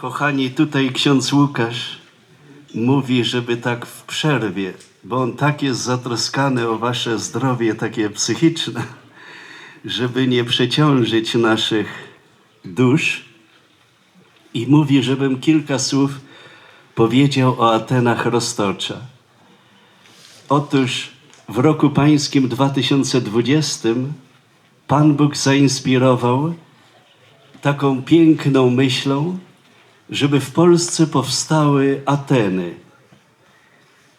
Kochani, tutaj ksiądz Łukasz mówi, żeby tak w przerwie, bo on tak jest zatroskany o wasze zdrowie takie psychiczne, żeby nie przeciążyć naszych dusz. I mówi, żebym kilka słów powiedział o Atenach Roztocza. Otóż w roku pańskim 2020 Pan Bóg zainspirował taką piękną myślą, żeby w Polsce powstały Ateny.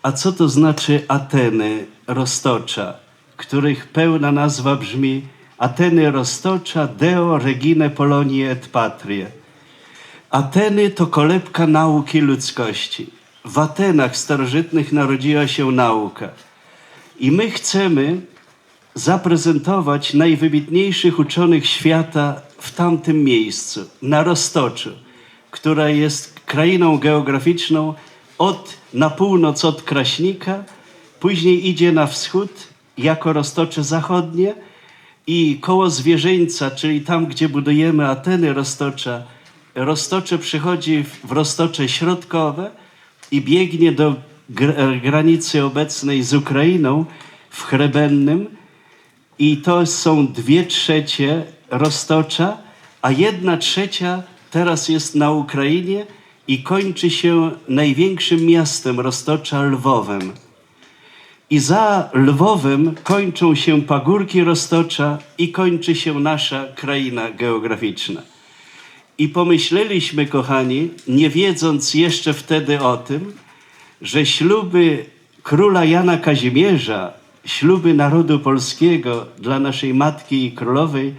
A co to znaczy Ateny Roztocza, których pełna nazwa brzmi Ateny Roztocza Deo Regine Polonie et Patrie. Ateny to kolebka nauki ludzkości. W Atenach starożytnych narodziła się nauka. I my chcemy zaprezentować najwybitniejszych uczonych świata w tamtym miejscu, na Roztoczu, która jest krainą geograficzną od, na północ od Kraśnika, później idzie na wschód jako Roztocze Zachodnie i koło Zwierzyńca, czyli tam, gdzie budujemy Ateny Roztocza, Roztocze przychodzi w- Roztocze Środkowe i biegnie do gr- granicy obecnej z Ukrainą w Chrebennym. I to są dwie trzecie Roztocza, a jedna trzecia teraz jest na Ukrainie i kończy się największym miastem Roztocza Lwowem. I za Lwowem kończą się pagórki Roztocza i kończy się nasza kraina geograficzna. I pomyśleliśmy, kochani, nie wiedząc jeszcze wtedy o tym, że śluby króla Jana Kazimierza, śluby narodu polskiego dla naszej matki i królowej,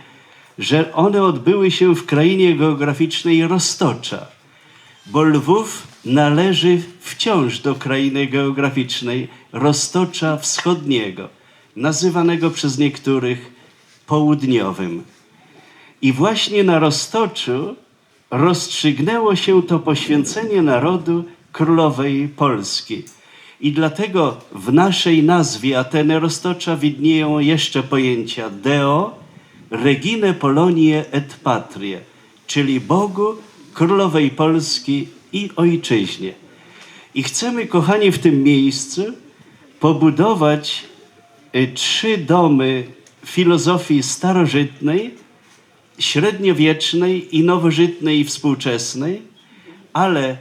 że one odbyły się w krainie geograficznej Roztocza, bo Lwów należy wciąż do krainy geograficznej Roztocza Wschodniego, nazywanego przez niektórych południowym. I właśnie na Roztoczu rozstrzygnęło się to poświęcenie narodu królowej Polski. I dlatego w naszej nazwie Ateny Roztocza widnieją jeszcze pojęcia Deo, Regine Polonie et Patrie, czyli Bogu, królowej Polski i ojczyźnie. I chcemy, kochani, w tym miejscu pobudować y, trzy domy filozofii starożytnej, średniowiecznej i nowożytnej i współczesnej, ale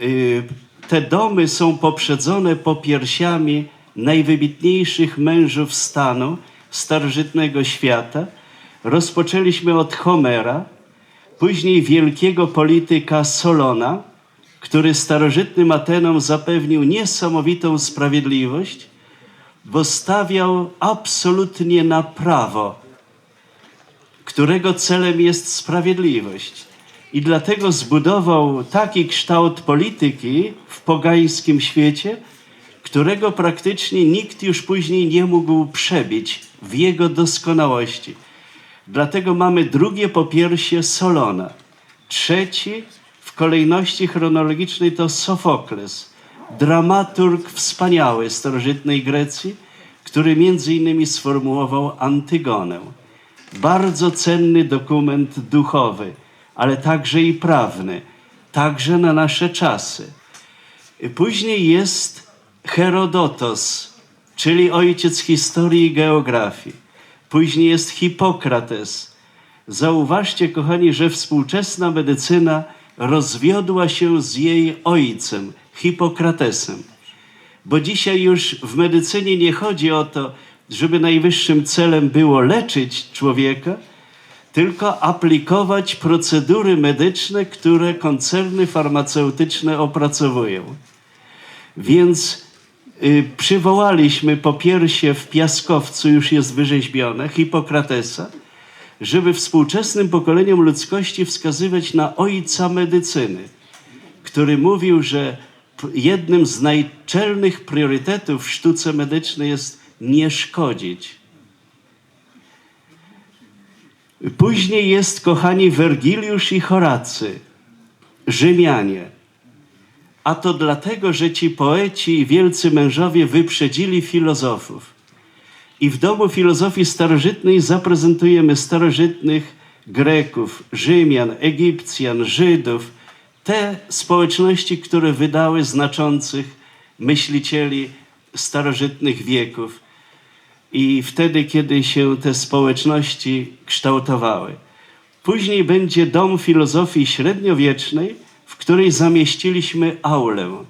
y, te domy są poprzedzone popiersiami najwybitniejszych mężów stanu starożytnego świata. Rozpoczęliśmy od Homera, później wielkiego polityka Solona, który starożytnym Atenom zapewnił niesamowitą sprawiedliwość, bo stawiał absolutnie na prawo, którego celem jest sprawiedliwość. I dlatego zbudował taki kształt polityki w pogańskim świecie, którego praktycznie nikt już później nie mógł przebić w jego doskonałości. Dlatego mamy drugie popiersie Solona. Trzeci w kolejności chronologicznej to Sofokles, dramaturg wspaniały starożytnej Grecji, który między innymi sformułował Antygonę. Bardzo cenny dokument duchowy, ale także i prawny, także na nasze czasy. Później jest Herodotos, czyli ojciec historii i geografii. Później jest Hipokrates. Zauważcie, kochani, że współczesna medycyna rozwiodła się z jej ojcem, Hipokratesem. Bo dzisiaj już w medycynie nie chodzi o to, żeby najwyższym celem było leczyć człowieka, tylko aplikować procedury medyczne, które koncerny farmaceutyczne opracowują. Więc przywołaliśmy po piersie w Piaskowcu, już jest wyrzeźbione, Hipokratesa, żeby współczesnym pokoleniom ludzkości wskazywać na ojca medycyny, który mówił, że jednym z najczelnych priorytetów w sztuce medycznej jest nie szkodzić. Później jest, kochani, Wergiliusz i Horacy, Rzymianie. A to dlatego, że ci poeci i wielcy mężowie wyprzedzili filozofów. I w domu filozofii starożytnej zaprezentujemy starożytnych Greków, Rzymian, Egipcjan, Żydów, te społeczności, które wydały znaczących myślicieli starożytnych wieków i wtedy, kiedy się te społeczności kształtowały. Później będzie Dom Filozofii Średniowiecznej, w której zamieściliśmy aulę.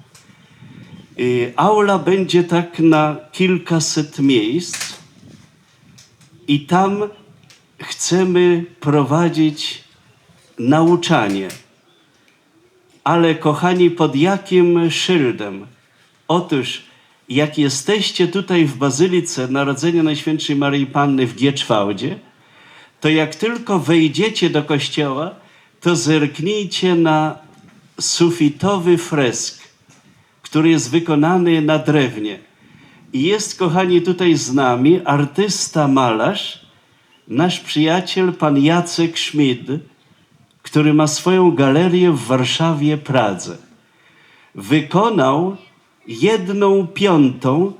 Y, Aula będzie tak na kilkaset miejsc i tam chcemy prowadzić nauczanie. Ale kochani, pod jakim szyldem? Otóż, jak jesteście tutaj w Bazylice Narodzenia Najświętszej Maryi Panny w Gieczwałdzie, to jak tylko wejdziecie do kościoła, to zerknijcie na sufitowy fresk, który jest wykonany na drewnie. I jest, kochani, tutaj z nami artysta, malarz, nasz przyjaciel, pan Jacek Schmid, który ma swoją galerię w Warszawie, Pradze. Wykonał jedną piątą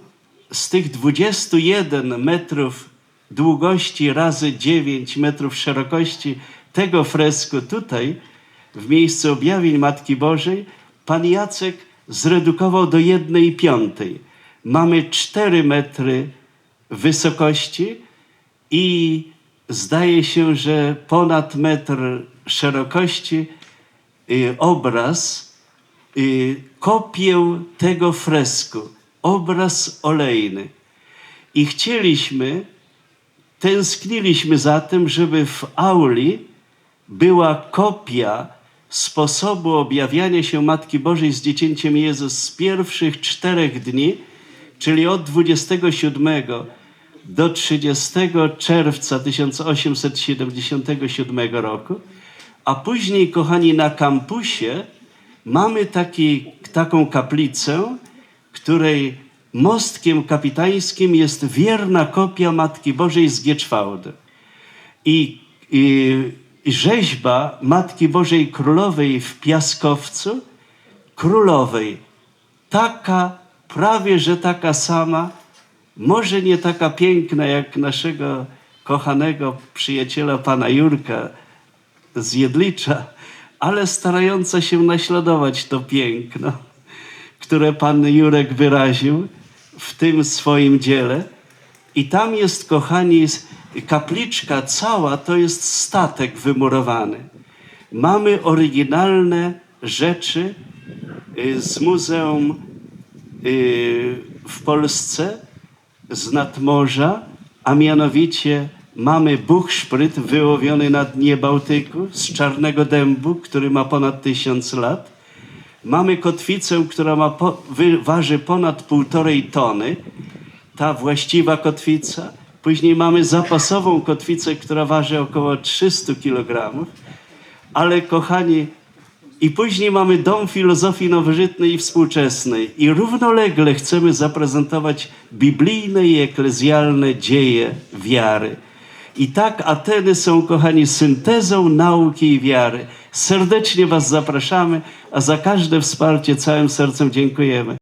z tych 21 metrów długości razy 9 metrów szerokości tego fresku tutaj, w miejscu objawień Matki Bożej, pan Jacek zredukował do jednej piątej. Mamy 4 metry wysokości i zdaje się, że ponad metr szerokości y, obraz, y, kopię tego fresku, obraz olejny. I chcieliśmy, tęskniliśmy za tym, żeby w auli była kopia sposobu objawiania się Matki Bożej z Dziecięciem Jezus z pierwszych czterech dni, czyli od 27 do 30 czerwca 1877 roku, a później, kochani, na kampusie mamy taki, taką kaplicę, której mostkiem kapitańskim jest wierna kopia Matki Bożej z Gieczwałdy. I, i, rzeźba Matki Bożej Królowej w Piaskowcu, Królowej, taka, prawie że taka sama, może nie taka piękna jak naszego kochanego przyjaciela pana Jurka z Jedlicza, ale starająca się naśladować to piękno, które pan Jurek wyraził w tym swoim dziele. I tam jest, kochani, kapliczka cała to jest statek wymurowany. Mamy oryginalne rzeczy y, z muzeum y, w Polsce, z nadmorza, a mianowicie mamy buchszpryt wyłowiony na dnie Bałtyku z czarnego dębu, który ma ponad tysiąc lat. Mamy kotwicę, która ma po, waży ponad półtorej tony, ta właściwa kotwica. Później mamy zapasową kotwicę, która waży około 300 kg. Ale kochani, i później mamy Dom Filozofii Nowożytnej i Współczesnej. I równolegle chcemy zaprezentować biblijne i eklezjalne dzieje wiary. I tak Ateny są, kochani, syntezą nauki i wiary. Serdecznie Was zapraszamy, a za każde wsparcie całym sercem dziękujemy.